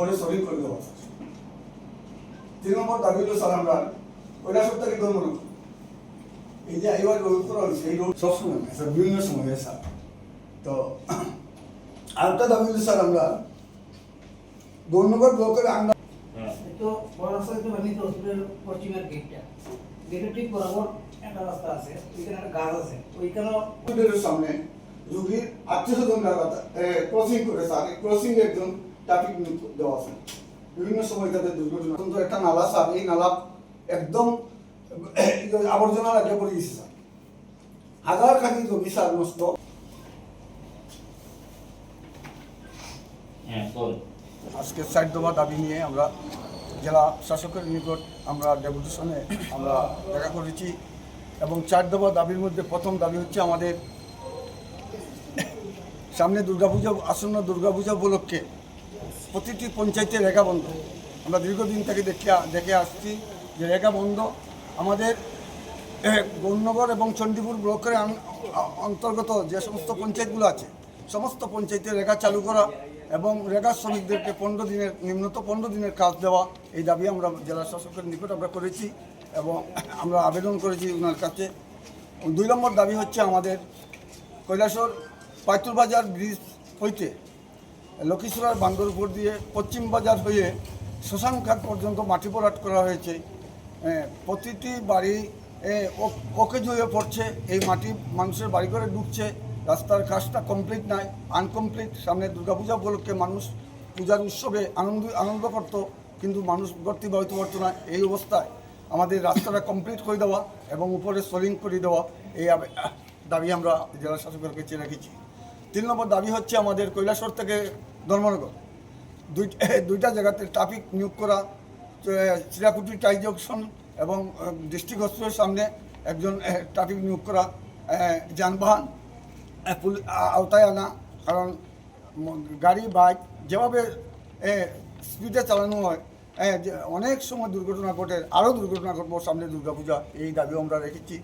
উপরে সলিড করে দেওয়া তিন নম্বর দাবি হলো স্যার আমরা কৈলাসর থেকে ধর্ম এই যে এইবার রোড করা হয়েছে এই রোড সবসময় নয় স্যার বিভিন্ন সময় স্যার। তো আরেকটা দাবি হলো স্যার আমরা গৌরনগর ব্লকের আমরা তো বড় রাস্তা তো এমনি তো হসপিটাল পশ্চিমের গেটটা গেটের ঠিক বরাবর একটা রাস্তা আছে ওইখানে একটা গাছ আছে ওইখানেও সামনে রুগীর আত্মীয় স্বজন ক্রসিং করে স্যার ক্রসিং একজন ট্রাফিক দেওয়া আছে। বিভিন্ন সময় তাদের দুর্ঘটনা কিন্তু একটা নালা স্যার এই নালা একদম আবর্জনা লাগে পড়ে গেছে স্যার। হাজার খানি জমি স্যার নষ্ট। হ্যাঁ আজকে সাইড দেওয়া দাবি নিয়ে আমরা জেলা শাসকের নিকট আমরা ডেপুটেশনে আমরা দেখা করেছি এবং চার দফা দাবির মধ্যে প্রথম দাবি হচ্ছে আমাদের সামনে দুর্গাপূজা আসন্ন দুর্গাপূজা উপলক্ষে প্রতিটি পঞ্চায়েতে রেখা বন্ধ। আমরা দীর্ঘদিন থেকে দেখে দেখে আসছি যে রেখা বন্ধ। আমাদের গৌরনগর এবং চণ্ডীপুর ব্লকের অন্তর্গত যে সমস্ত পঞ্চায়েতগুলো আছে, সমস্ত পঞ্চায়েতে রেখা চালু করা এবং রেখা শ্রমিকদেরকে পনেরো দিনের, নিম্নত পনেরো দিনের কাজ দেওয়া, এই দাবি আমরা জেলা শাসকের নিকট আমরা করেছি এবং আমরা আবেদন করেছি ওনার কাছে। দুই নম্বর দাবি হচ্ছে আমাদের কৈলাসর পাইতুল বাজার ব্রিজ হইতে লক্ষ্মীসুরার বান্দর উপর দিয়ে পশ্চিম বাজার হয়ে শ্মশানঘাট পর্যন্ত মাটি ভরাট করা হয়েছে। প্রতিটি বাড়ি এ, ও- ওকেজ হয়ে পড়ছে। এই মাটি মানুষের বাড়ি করে ঢুকছে। রাস্তার কাজটা কমপ্লিট নাই আনকমপ্লিট সামনে দুর্গাপূজা উপলক্ষে মানুষ পূজার উৎসবে আনন্দ আনন্দ করত কিন্তু মানুষ ভর্তি হইতে পারতো না। এই অবস্থায় আমাদের রাস্তাটা কমপ্লিট করে দেওয়া এবং উপরে সোলিং করে দেওয়া এই দাবি আমরা জেলা শাসকের কাছে রেখেছি। তিন নম্বর দাবি হচ্ছে আমাদের কৈলাসর থেকে ধর্মনগর। দুই দুইটা জায়গাতে ট্রাফিক নিয়োগ করা চিরাকুটি টাই জংশন এবং ডিস্ট্রিক্ট হসপিটালের সামনে একজন ট্রাফিক নিয়োগ করা যানবাহন আওতায় আনা, কারণ গাড়ি, বাইক যেভাবে স্পিডে চালানো হয় অনেক সময় দুর্ঘটনা ঘটে, আরও দুর্ঘটনা ঘটবো সামনে দুর্গাপূজা, এই দাবিও আমরা রেখেছি।